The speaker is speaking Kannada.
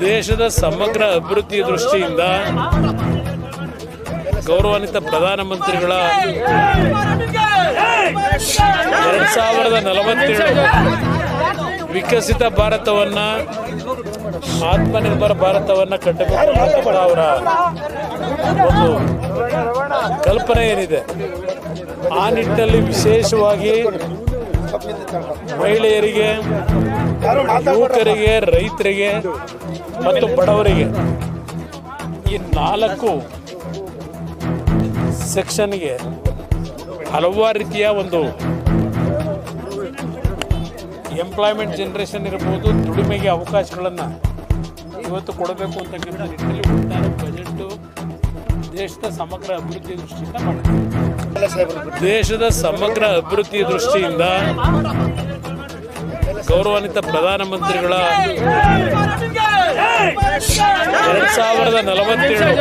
ದೇಶದ ಸಮಗ್ರ ಅಭಿವೃದ್ಧಿ ದೃಷ್ಟಿಯಿಂದ ಗೌರವಾನ್ವಿತ ಪ್ರಧಾನಮಂತ್ರಿಗಳ ಎರಡ್ ಸಾವಿರದ ನಲವತ್ತೇಳು ವಿಕಸಿತ ಭಾರತವನ್ನ, ಆತ್ಮನಿರ್ಭರ ಭಾರತವನ್ನ ಕಟ್ಟಬೇಕು ಅವರ ಒಂದು ಕಲ್ಪನೆ ಏನಿದೆ? ಆ ನಿಟ್ಟಿನಲ್ಲಿ ವಿಶೇಷವಾಗಿ ಮಹಿಳೆಯರಿಗೆ, ಯುವಕರಿಗೆ, ರೈತರಿಗೆ ಮತ್ತು ಬಡವರಿಗೆ ಈ ನಾಲ್ಕು ಸೆಕ್ಷನ್ಗೆ ಹಲವಾರು ರೀತಿಯ ಒಂದು ಎಂಪ್ಲಾಯ್ಮೆಂಟ್ ಜನರೇಷನ್ ಇರ್ಬೋದು, ದುಡಿಮೆಗೆ ಅವಕಾಶಗಳನ್ನು ಇವತ್ತು ಕೊಡಬೇಕು ಅಂತಕ್ಕಂಥ ನಿಟ್ಟಿನಲ್ಲಿ ಒಟ್ಟಾರೆ ಬಜೆಟ್ಟು ದೇಶದ ಸಮಗ್ರ ಅಭಿವೃದ್ಧಿ ದೃಷ್ಟಿಯಿಂದ ಮಾಡಿದೆ ದೇಶದ ಸಮಗ್ರ ಅಭಿವೃದ್ಧಿ ದೃಷ್ಟಿಯಿಂದ ಗೌರವಾನ್ವಿತ ಪ್ರಧಾನಮಂತ್ರಿಗಳ ಎರಡ್ ಸಾವಿರದ ನಲವತ್ತೇಳು